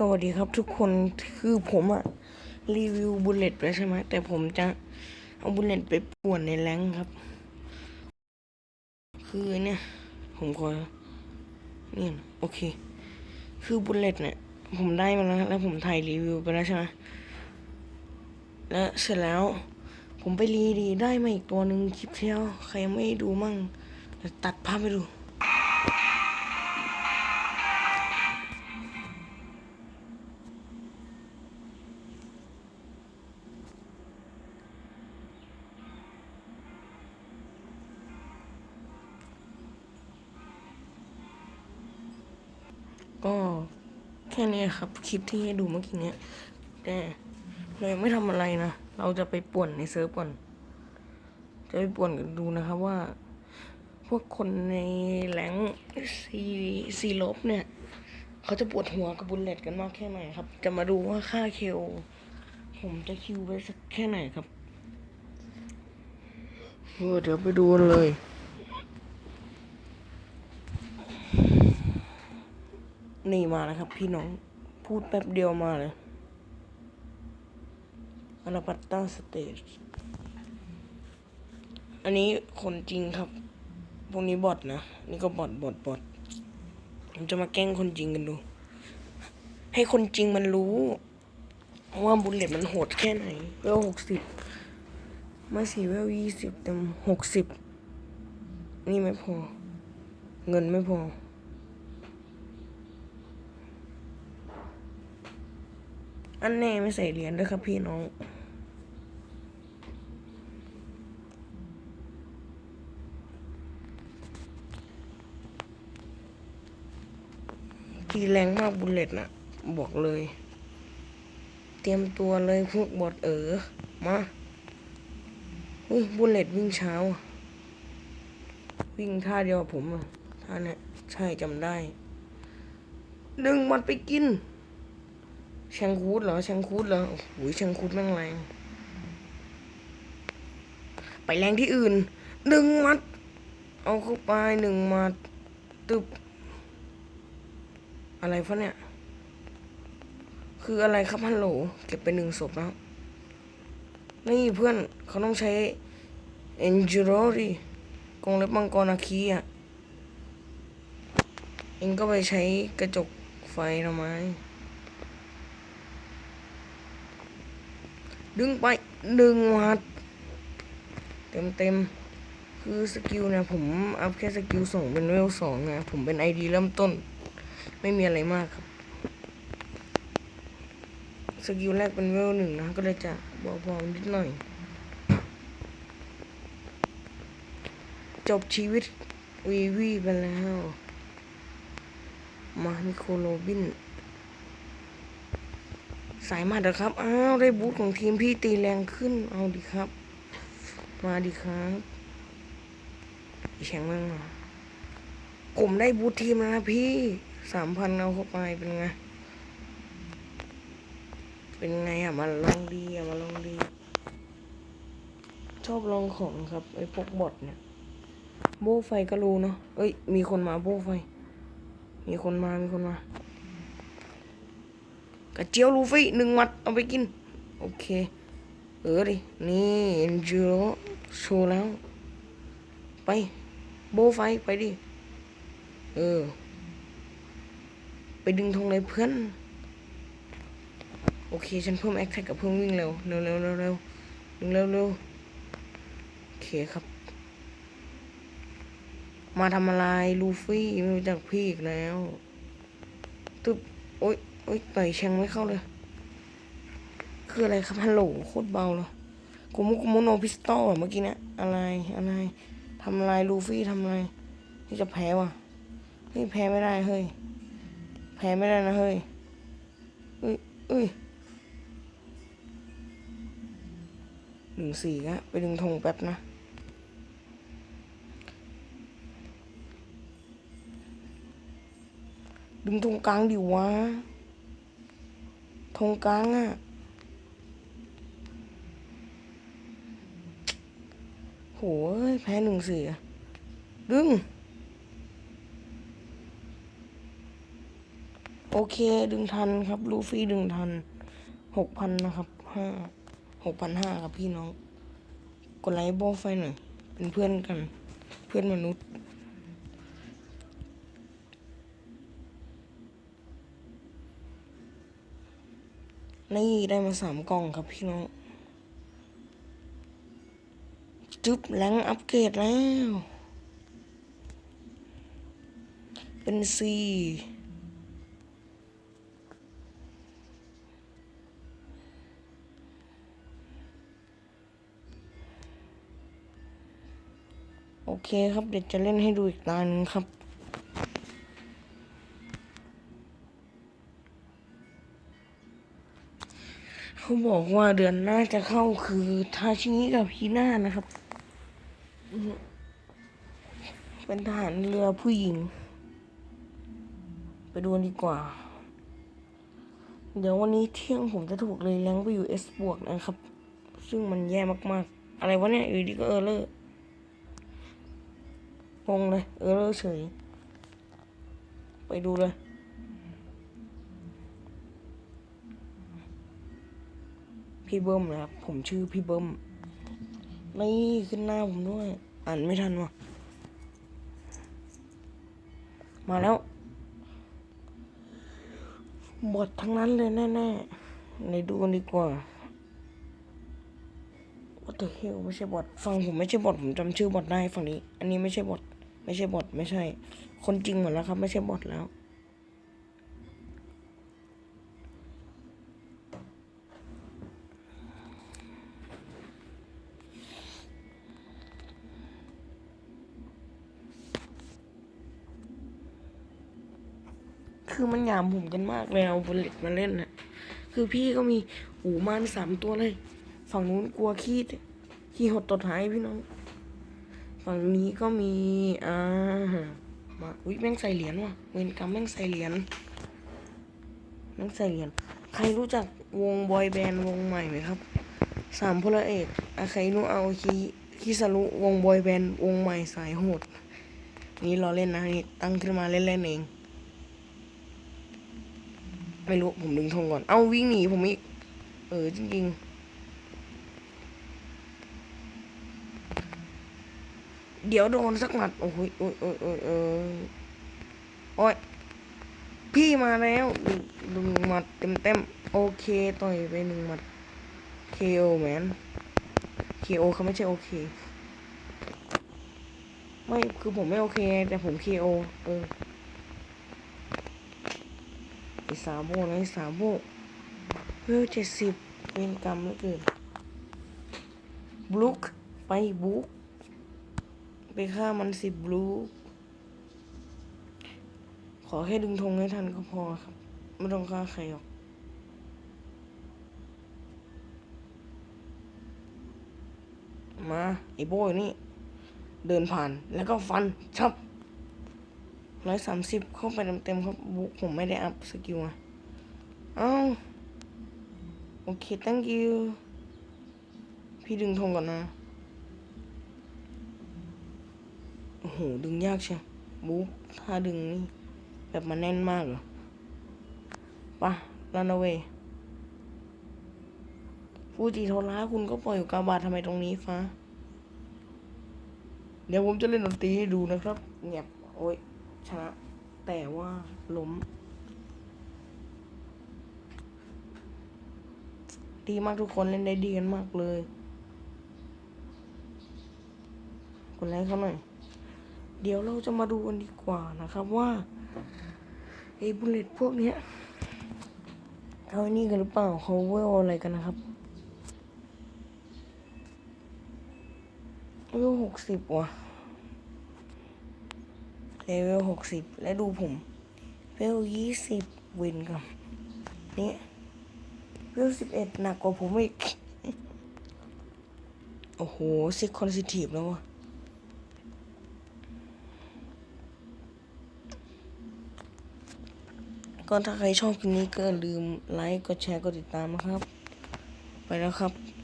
สวัสดีครับทุกคนคือผมอะรีวิวบุลเลตไปใช่ไหมแต่ผมจะเอาบุลเลตไปป่วนในแรงครับ คือเนี่ย ผมขอเนี่ยโอเค คือบุลเลตเนี่ย ผมได้มาแล้วแล้วผมถ่ายรีวิวไปแล้วใช่ไหมแล้วเสร็จแล้ว ผมไปรีดีได้มาอีกตัวหนึ่งคลิปเที่แล้วใครยังไม่ดูมั่งตัดภาพไปดู ก็แค่นี้ครับ คลิปที่ให้ดูเมื่อกี้เนี้ย แต่เรายังไม่ทำอะไรนะ เราจะไปป่วนในเซิร์ฟก่อน จะไปป่วนกันดูนะครับว่า พวกคนในแหลงซีซีลบเนี่ย เขาจะปวดหัวกับบุลเลตกันมากแค่ไหนครับ จะมาดูว่าค่าเคลผมจะคิวไว้สักแค่ไหนครับเดี๋ยวไปดูเลย นี่มาแล้วครับ พี่น้องพูดแป๊บเดียวมาเลยอลาปัตตาสเตจอันนี้คนจริงครับ พวกนี้บอทนะ นี่ก็บอทบอทบอทผมจะมาแกล้งคนจริงกันดู ให้คนจริงมันรู้ ว่าบุลเลตมันโหดแค่ไหนเวลหกสิบมาสี่เวลยี่สิบเต็มหกสิบนี่ไม่พอ เงินไม่พอ อันแน่ไม่ใส่เหรียญด้วยครับพี่น้องทีแรงมากบุลเลตนะบอกเลย เตรียมตัวเลยพวกบอดเออมาอุ้ยบุลเลตวิ่งเช้า วิ่งท่าเดียวผมอะท่าเนี้ยใช่จำได้ ดึงมันไปกิน แชงคูดเหรอแชงคูดเหรอโอ้โหแชงคูดแม่งแรง ไปแรงที่อื่นหนึ่งมัด เอาเข้าไปหนึ่งมัดตึบ อะไรฟะเนี่ย คืออะไรครับฮัลโหล เก็บไปหนึ่งศพแล้ว นี่เพื่อนเขาต้องใช้เอนจิโรดิกรงเล็บมังกรอาคีอะเองก็ไปใช้กระจกไฟทำไม ดึงไปดึงมัดเต็มเต็มๆคือสกิลเนี่ยผมอัพแค่สกิลส่งเป็นเวลสองนะผมเป็นไอดีเริ่มต้น ไม่มีอะไรมากครับสกิลแรกเป็นเวลหนึ่งนะ ก็เลยจะบอกพอนิดหน่อย จบชีวิตวีวีไปแล้ว มามิโคโรบิน สายมาเถอะครับ อ้าวได้บูทของทีมพี่ตีแรงขึ้น เอาดิครับ มาดิครับอีแชงม่งมาผมได้บูททีมแล้วนะพี่สามพันเอาเข้าไปเป็นไง เป็นไงอะมาลองดีอะมาลองดี ชอบลองของครับไอ้พวกบอทเนี่ย โบไฟก็รู้เนาะ เอ้ย มีคนมาโบไฟ มีคนมา มีคนมา กระเจียวลูฟี่หนึ่งมัดเอาไปกิน โอเค เออดิ นี่เอ็นจิโรโชว์แล้ว ไป โบไฟไปดิ เออ ไปดึงธงเลยเพื่อน โอเค ฉันเพิ่มแอคแท็กกับเพิ่มวิ่งเร็ว เร็วเร็วเร็วเร็วเร็วเร็วโอเคครับ มาทำอะไรลูฟี่ไม่รู้จักพี่อีกแล้วตึบโอ๊ย โอ๊ยต่อยแชงไม่เข้าเลย คืออะไรครับฮัลโหลโคตรเบาเลยกูมุกุมุโนพิสตอลอะเมื่อกี้นี่ยอะไรอะไรทำอะไรลูฟี่ทำอะไรที่จะแพ้ว่ะเฮ้ยแพ้ไม่ได้เฮ้ยแพ้ไม่ได้นะเฮ้ยเอ้ยเอ้ยหนึ่งสี่อะไปดึงธงแป๊บนะดึงธงกลางดิวะ ธงกลางอะโหยแพ้หนึ่งสี่อะดึงโอโอเคดึงทันครับ ลูฟี่ดึงทันหกพันนะครับห้าหกพันห้าครับพี่น้อง กดไลค์โบไฟหน่อย เป็นเพื่อนกัน เพื่อนมนุษย์ นี่ได้มาสามกล่องครับพี่น้องจึ๊บแรงอัปเกรดแล้ว เป็นซีโอเคครับ เดี๋ยวจะเล่นให้ดูอีกตาหนึ่งครับ เขาบอกว่าเดือนหน้าจะเข้าคือทาชิงิกับพีน่านะครับ เป็นทหารเรือผู้หญิง ไปดูดีกว่า เดี๋ยววันนี้เที่ยงผมจะถูกเลยแรงไปอยู่เอสบวกนะครับ ซึ่งมันแย่มากๆ อะไรวะเนี่ยอยู่ดีก็เออเลอร์งงเลย เออเลอร์เฉย ไปดูเลย พี่เบิ้มนะครับ ผมชื่อพี่เบิ้มนี่ขึ้นหน้าผมด้วย อ่านไม่ทันวะมาแล้วบททั้งนั้นเลยแน่ๆในดูกันดีกว่า What the hell ไม่ใช่บทฟังผมไม่ใช่บทผมจำชื่อบทได้ฝั่งนี้ อันนี้ไม่ใช่บทไม่ใช่บทไม่ใช่ คนจริงหมดแล้วครับ ไม่ใช่บทแล้ว คือมันหยามผมกันมากเลยเอาบุลเลตมาเล่นน่ะคือพี่ก็มีหูมานสามตัวเลย ฝั่งนู้นกลัวขี้ขี้หดตดหายพี่น้อง ฝั่งนี้ก็มีอ่ามาอุ้ยแม่งใส่เหรียญว่ะเวรกรรมแม่งใส่เหรียญแม่งใส่เหรียญใครรู้จักวงบอยแบนด์วงใหม่ไหมครับสามพลเอกอาใครรู้เอาคีคิสรุวงบอยแบนด์วงใหม่สายโหด นี่เราเล่นนะนี่ตั้งขึ้นมาเล่นๆเอง ไม่รู้ผมดึงธงก่อน เอาวิ่งหนีผมอีก เออจริงๆ เดี๋ยวโดนสักหมัด โอ้ยโอ้ยโอ้ยโอ้ยโอ้ยโอ้ยพี่มาแล้วดึงดึงหมัดเต็มเต็มโอเคต่อยไปหนึ่งหมัด KO แมน KO เขาไม่ใช่โอเค ไม่คือผมไม่โอเค แต่ผม KO เออ ไอ้สามโบนะไอ้สามโบเวลเจ็ดสิบเป็นกรรมเหลือเกินบลุกไปบุกไปฆ่ามันสิบลูก ขอแค่ดึงธงให้ทันก็พอครับ ไม่ต้องฆ่าใครหรอก มาไอ้โบยนี่ เดินผ่านแล้วก็ฟันชับ ร้อยสามสิบเข้าไปเต็มๆครับบุ๊กผมไม่ได้อัพสกิลอะเอ้าโอเค thank you พี่ดึงธงก่อนนะ โอ้โห ดึงยากเชียวบุ๊กถ้าดึงนี่ แบบมันแน่นมากเหรอปะรันเอา a y ฟูจิโทระคุณก็ปล่อยอยู่กาบาททำไมตรงนี้ฟ้า เดี๋ยวผมจะเล่นดนตรีให้ดูนะครับ เงียบ โอ้ย ชนะ แต่ว่าล้ม ดีมากทุกคนเล่นได้ดีกันมากเลยกดไลค์เขาหน่อย เดี๋ยวเราจะมาดูกันดีกว่านะครับว่าไอ้บุลเลตพวกเนี้ยเขาไอ้นี่กันหรือเปล่าเขาเวลอะไรกันนะครับเวลหกสิบว่ะ เลเวลหกสิบและดูผมเลเวลยี่สิบวินกับนี่เลเวลสิบเอ็ดหนักกว่าผมอีก โอ้โหซิกคอนซิทีฟแล้ววะก็ถ้าใครชอบคลิปนี้ก็ลืมไลค์กดแชร์กดติดตามนะครับ ไปแล้วครับ